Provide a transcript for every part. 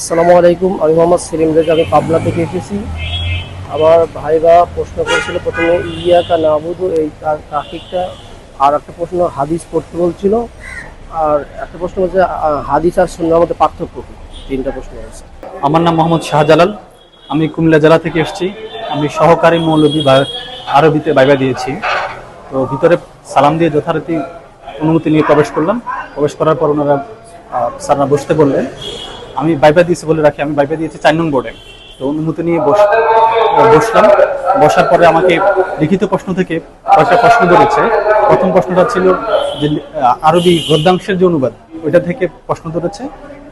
আসসালামু আলাইকুম, আমি মোহাম্মদ সেলিম রেজা, আমি পাবনা থেকে এসেছি। আমার ভাইরা প্রশ্ন করেছিল, প্রথমে ইয়াকা নাবুদু, এই তা- তাহিকটা আর একটা প্রশ্ন হাদিস পড়তে বলছিল। আর একটা প্রশ্ন হচ্ছে হাদিস আর সুন্নার মধ্যে পার্থক্য কি? তিনটা প্রশ্ন হয়েছে আমার নাম মোহাম্মদ শাহজালাল। আমি কুমিল্লা জেলা থেকে এসেছি। আমি সহকারী মৌলবী বা আরবিতে বাইবা দিয়েছি। তো ভিতরে সালাম দিয়ে যথারীতি অনুমতি নিয়ে প্রবেশ করলাম। প্রবেশ করার পর ওনারা স্যাররা বসতে বললেন। আমি বাইবা দিয়েছি বলে রাখি, আমি বাইবা দিয়েছি চার নং বোর্ডে তো অনুমতি নিয়ে বস, বসলাম। বসার পরে আমাকে লিখিত প্রশ্ন থেকে কয়েকটা প্রশ্ন ধরেছে প্রথম প্রশ্নটা ছিল যে আরবি গদ্যাংশের যে অনুবাদ, ওইটা থেকে প্রশ্ন ধরেছে।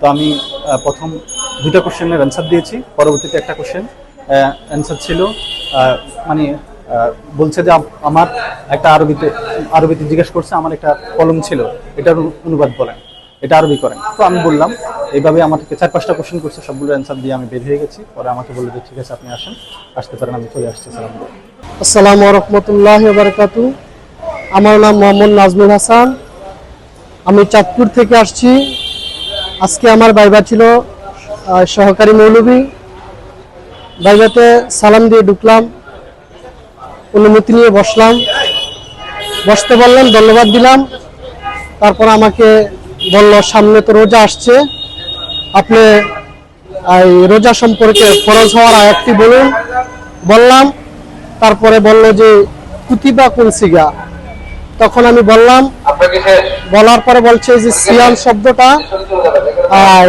তো আমি প্রথম দুইটা কোশ্চেনের অ্যান্সার দিয়েছি। পরবর্তীতে একটা কোশ্চেন অ্যান্সার ছিল মানে বলছে যে, আমার একটা আরবিতে আরবিতে জিজ্ঞেস করছে, আমার একটা কলম ছিল, এটার অনুবাদ বলেন। এটা আরবি করেন তো আমি বললাম, এইভাবে আমাকে চার পাঁচটা কোশ্চেন করছে সবগুলো অ্যান্সার দিয়ে আমি বের হয়ে গেছি। পরে আমাকে বলল যে, ঠিক আছে, আপনি আসেন, আসতে পারেন, আমি চলে আসছি, সালাম আসসালামু রহমতুল্লাহ বারকাতু আমার নাম মোহাম্মদ নাজমুল হাসান। আমি চাঁদপুর থেকে আসছি। আজকে আমার বাইবা ছিল সহকারী মৌলবী বাইবাতে সালাম দিয়ে ঢুকলাম, অনুমতি নিয়ে বসলাম। বসতে বললেন ধন্যবাদ দিলাম। তারপর আমাকে বলল, সামনে তো রোজা আসছে। আপনি, এই রোজা সম্পর্কে ফরজ হওয়ার আয়াতটি বলুন। বললাম, তারপরে বলল যে, কুতিবা কোন সিগা? তখন আমি বললাম, বলার পরে বলছে যে, সিয়াম শব্দটা আর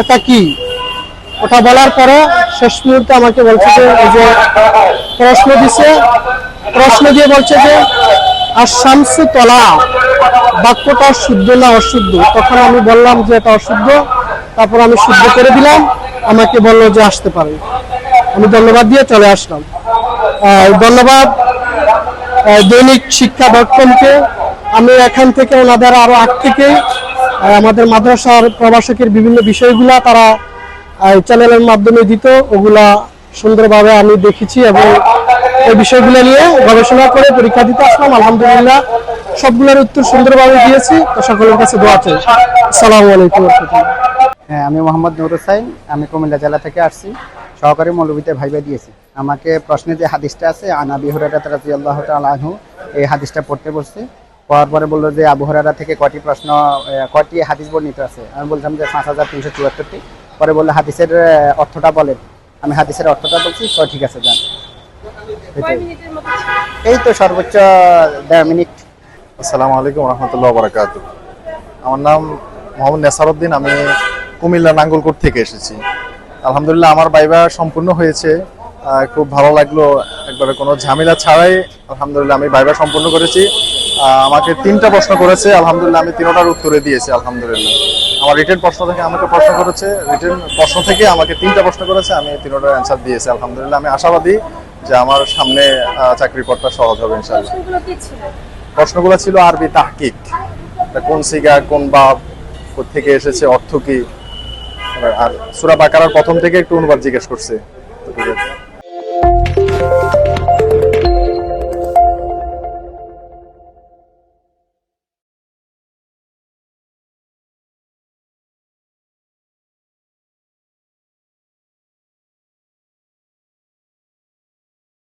এটা কি? ওটা বলার পরে শেষ মুহূর্তে আমাকে বলছে যে প্রশ্ন দিছে। প্রশ্ন দিয়ে বলছে যে আর শামসু তলা। বাক্যটা শুদ্ধ না অশুদ্ধ? তখন আমি বললাম যে এটা অশুদ্ধ। তারপর আমি শুদ্ধ করে দিলাম। আমাকে বলল যে আসতে পারে। আমি ধন্যবাদ দিয়ে চলে আসলাম। ধন্যবাদ। দৈনিক শিক্ষা ডট আমি এখান থেকে ওনাদের আরও আগ থেকে আমাদের মাদ্রাসার প্রবাসকের বিভিন্ন বিষয়গুলা তারা চ্যানেলের মাধ্যমে দিত। ওগুলা সুন্দরভাবে আমি দেখেছি এবং এই বিষয়গুলো নিয়ে গবেষণা করে পরীক্ষা দিতে আসলাম। আলহামদুলিল্লাহ। সবগুলোর উত্তর সুন্দরভাবে দিয়েছি। তো সকলের কাছে দোয়া চাই আসসালামু আলাইকুম হ্যাঁ আমি মোহাম্মদ নুর হুসাইন। আমি কুমিল্লা জেলা থেকে আসছি। সহকারী মৌলবীতে ভাইবা দিয়েছি। আমাকে প্রশ্নে যে হাদিসটা আছে আনাবি হুরারা রাজি আল্লাহ আনহু এই হাদিসটা পড়তে বসছে পড়ার পরে বলল যে আবু হুরারা থেকে কটি প্রশ্ন কটি কয়টি হাদিস বর্ণিত আছে? আমি বললাম যে পাঁচ হাজার তিনশো চুয়াত্তরটি। পরে বলল হাদিসের অর্থটা বলেন। আমি হাদিসের অর্থটা বলছি তো ঠিক আছে যান এই তো সর্বোচ্চ দেড় মিনিট। আসসালামু আলাইকুম রহমতুল্লাহ বারাকাত আমার নাম মোহাম্মদ নেসারউদ্দিন, আমি কুমিল্লা নাঙ্গলকোট থেকে এসেছি। আলহামদুলিল্লাহ আমার বাইবা সম্পূর্ণ হয়েছে। খুব ভালো লাগল একবারে কোনো ঝামেলা ছাড়াই। আলহামদুলিল্লাহ আমি বাইবা সম্পূর্ণ করেছি। আমাকে তিনটা প্রশ্ন করেছে। আলহামদুলিল্লাহ আমি তিনটার উত্তরে দিয়েছি, আলহামদুলিল্লাহ। আমার রিটেন প্রশ্ন থেকে আমাকে প্রশ্ন করেছে। রিটেন প্রশ্ন থেকে আমাকে তিনটা প্রশ্ন করেছে। আমি তিনটার অ্যান্সার দিয়েছি, আলহামদুলিল্লাহ। আমি আশাবাদী যে আমার সামনে চাকরি পদটা সহজ হবে, ইনশাআল্লাহ। প্রশ্নগুলো ছিল আরবি তাহকিক। কোন সিগা, কোন বাপ থেকে এসেছে, অর্থ কি? আর সুরা বাকারার প্রথম থেকে একটু অনুবাদ জিজ্ঞেস করছে।